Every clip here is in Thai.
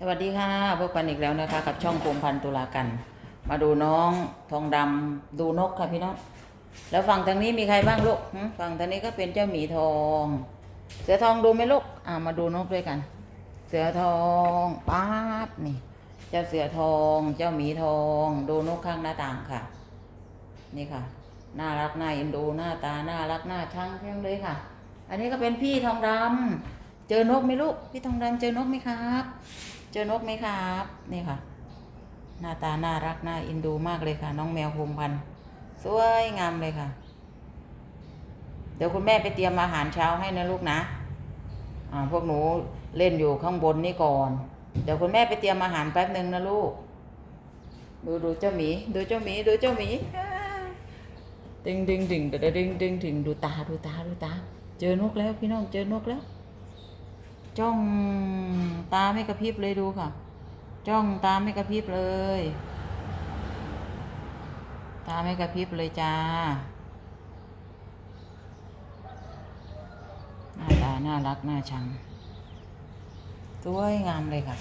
สวัสดีค่ะพบกันอีกแล้วนะคะ กับช่องภูมิพันธ์ตุลากัน มาดูน้องทองดำดูนกค่ะพี่น้อง แล้วฝั่งทางนี้มีใครบ้างลูกฝั่งทางนี้ก็เป็นเจ้าหมีทอง เสือทองดูไหมลูกอ่ามาดูนกด้วยกัน เสือทองป๊าบนี่ เจ้าเสือทอง เจ้าหมีทอง ดูนกข้างหน้าต่างค่ะ นี่ค่ะ น่ารักน่าเอ็นดูหน้าตาน่ารักน่าชังทั้งเลยค่ะ อันนี้ก็เป็นพี่ทองดำเจอนกไหมลูก พี่ทองดำเจอนกไหมครับ เจอนกไหมครับ นี่ค่ะ หน้าตาน่ารักน่าอ็นดูมากเลยค่ะ น้องแมวพงพันสวยงามเลยค่ะ เดี๋ยวคุณแม่ไปเตรียมอาหารเช้าให้นะลูกนะอ่าพวกหนูเล่นอยู่ข้างบนนี่ก่อน เดี๋ยวคุณแม่ไปเตรียมอาหารแป๊บหนึ่งนะลูก ดูดูเจ้าหมี ดูเจ้าหมี ดูเจ้าหมีดึงดึงดึงดึงดึงดึงดึงดูตาดูตาดูตา เจอนกแล้วพี่น้องเจอนกแล้ว จ้องตาไม่กระพริบเลยดูค่ะ จ้องตาไม่กระพริบเลย ตาไม่กระพริบเลยจ้าหน้าตาน่ารักน่าชังสวยงามเลยค่ะ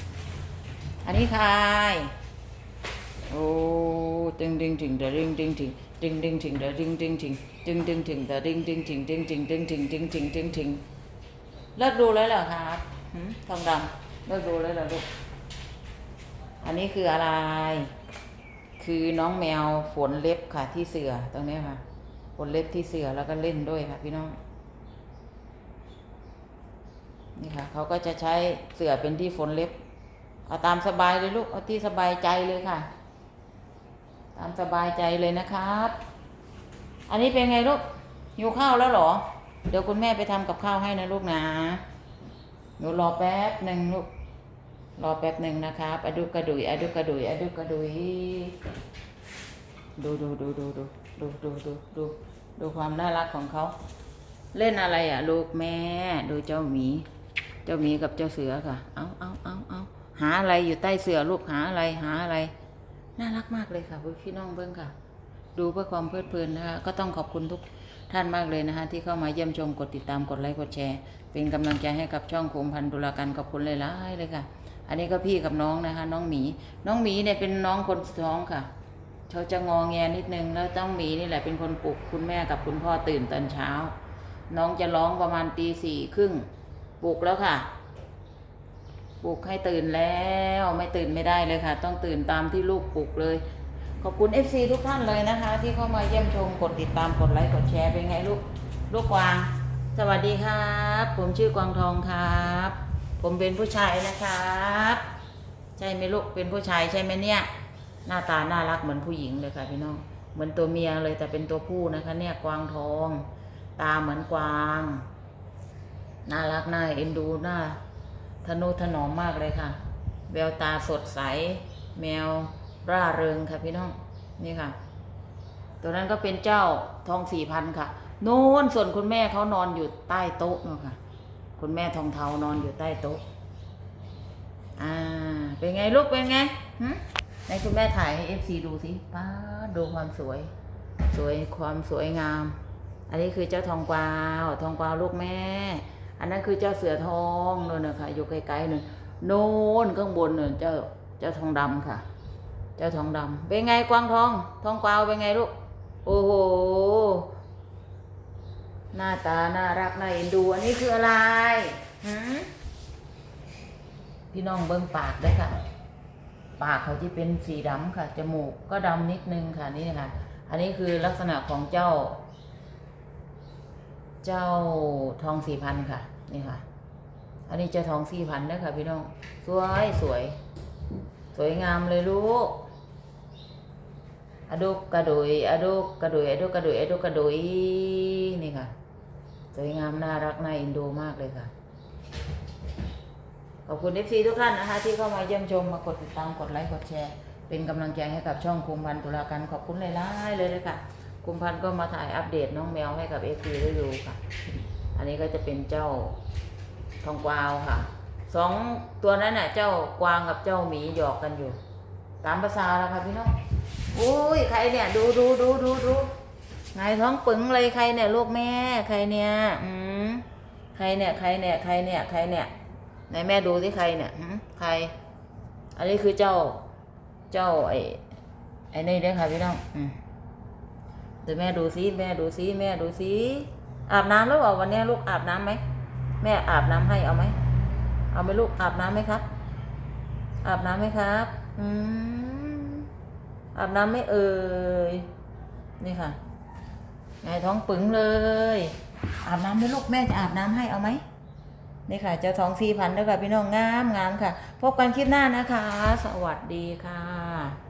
อันนี้ใครโอ้ดึงดึงถึงเดดึงดึงถึงดึงดึงถึงเดดึงดึงถึงดึงดึงถึงเดดึงดึงถึงดึงดึงดึงถึงดึงถึงดึงถึง เลิกดูแล้วเหรอครับทองดำเลิกดูแล้วเหรอลูก อันนี้คืออะไร คือน้องแมวฝนเล็บค่ะที่เสือตรงนี้ค่ะ ฝนเล็บที่เสือแล้วก็เล่นด้วยค่ะ พี่น้อง นี่ค่ะเขาก็จะใช้เสือเป็นที่ฝนเล็บ เอาตามสบายเลยลูก เอาที่สบายใจเลยค่ะ ตามสบายใจเลยนะครับ อันนี้เป็นไงลูกหิวข้าวแล้วหรอ เดี๋ยวคุณแม่ไปทำกับข้าวให้นะลูกนะหนูรอแป๊บหนึ่งลูกรอแป๊บหนึ่งนะครับอดุกระดุยอดุกระดุยอดุกกระดุยดูดูดูดูดูดูดูดูดูดูความน่ารักของเขา เล่นอะไรอะ ลูกแม่ ดูเจ้าหมี เจ้าหมีกับเจ้าเสือค่ะ เอาเอาเอาเอาหาอะไรอยู่ใต้เสือลูกหาอะไรหาอะไร น่ารักมากเลยค่ะพี่น้องเบิ้งค่ะ ดูเพื่อความเพลิดเพลินนะคะก็ต้องขอบคุณทุก ท่านมากเลยนะคะที่เข้ามาเยี่ยมชมกดติดตามกดไลค์กดแชร์ เป็นกำลังใจให้กับช่องคุมพันธุลาการขอบคุณเลยล่ายๆเลยค่ะ อันนี้ก็พี่กับน้องนะคะ น้องหมี น้องหมีเนี่ยเป็นน้องคนท้องค่ะเขาจะงอแงนิดนึงแล้วต้องหมีนี่แหละเป็นคนปลุกคุณแม่กับคุณพ่อตื่นตอนเช้า น้องจะร้องประมาณตีสี่ครึ่งปลุกแล้วค่ะปลุกให้ตื่นแล้วไม่ตื่นไม่ได้เลยค่ะ ต้องตื่นตามที่ลูกปลุกเลย ขอบคุณ FC ทุกท่านเลยนะคะ ที่เข้ามาเยี่ยมชมกดติดตามกดไลค์กดแชร์เป็นไงลูกลูกกวาง สวัสดีครับ ผมชื่อกวางทองครับ ผมเป็นผู้ชายนะครับ ใช่ไหมลูกเป็นผู้ชายใช่ไหมเนี่ย หน้าตาน่ารักเหมือนผู้หญิงเลยค่ะพี่น้องเหมือนตัวเมียเลยแต่เป็นตัวผู้นะคะ เนี่ยกวางทอง ตาเหมือนกวางน่ารักน่าเอ็นดูน่าทนุถนอมมากเลยค่ะแววตาสดใส แมว ร่าเริงค่ะพี่น้องนี่ค่ะ ตัวนั้นก็เป็นเจ้าทองสี่พันค่ะ โน้นส่วนคุณแม่เขานอนอยู่ใต้โต๊ะเนาะค่ะ คุณแม่ทองเทานอนอยู่ใต้โต๊ะอ่า เป็นไงลูกเป็นไงหึในคุณแม่ถ่ายให้เอฟซีดูสิป้าดูความสวย สวยความสวยงาม อันนี้คือเจ้าทองกวาวทองกวาวลูกแม่ อันนั้นคือเจ้าเสือทองนู่นนะคะอยู่ไกลๆนู่นโน่นข้างบนนู่นเจ้าเจ้าทองดำค่ะ เจ้าทองดำเป็นไงกวางทอง ทองกวาวเป็นไงลูก โอ้โห หน้าตาน่ารักน่าเอ็นดู อันนี้คืออะไรหืพี่น้องเบิ้งปากด้วยค่ะ ปากเขาที่เป็นสีดำค่ะ จมูกก็ดำนิดนึงค่ะนี่ค่ะ อันนี้คือลักษณะของเจ้า เจ้าทองสี่พันค่ะ นี่ค่ะ อันนี้เจ้าทองสี่พันนะคะพี่น้อง สวยสวย สวยงามเลยลูก อะดุกกระดุยอะดุกกระดุยอะดุกกระดุยอะดุกกระดุยนี่ค่ะ สวยงามน่ารักน่าอ็นโดมากเลยค่ะ ขอบคุณเอฟซีทุกท่านนะคะ ที่เข้ามาเยี่ยมชมมากดติดตามกดไลค์กดแชร์ เป็นกำลังใจให้กับช่องคุมพันตุลาการขอบคุณหลายๆเลยเลยค่ะคุมพันก็มาถ่ายอัปเดตน้องแมวให้กับเอฟซีได้ดูค่ะ อันนี้ก็จะเป็นเจ้าทองกวาวค่ะสองตัวนั้นน่ะ เจ้ากวางกับเจ้าหมีหยอกกันอยู่ ตามภาษาแล้วค่ะพี่น้อง อุ้ยใครเนี่ย ดูดูดูดูดูไงท้องปึงเลยใครเนี่ยลูกแม่ ใครเนี่ยอืมใครเนี่ยใครเนี่ยใครเนี่ยใครเนี่ยไหนแม่ดูที่ใครเนี่ยใคร อันนี้คือเจ้า เจ้าไอ้ไอ้นี่เด้อค่ะพี่น้องอืมเดี๋ยวแม่ดูซิแม่ดูซิแม่ดูซิอาบน้ำแล้วเปล่าวันนี้ลูกอาบน้ำไหมแม่อาบน้ำให้เอาไหมเอาไหมลูกอาบน้ำไหมครับ อาบน้ำไหมครับ อืม อาบน้ำไม่เอ่ย นี่ค่ะไงท้องปึงเลย อาบน้ำไหมลูกแม่จะอาบน้ำให้เอาไหมนี่ค่ะเจ้าทองสี่พันด้วยค่ะพี่น้องงามงามค่ะ พบกันคลิปหน้านะคะ สวัสดีค่ะ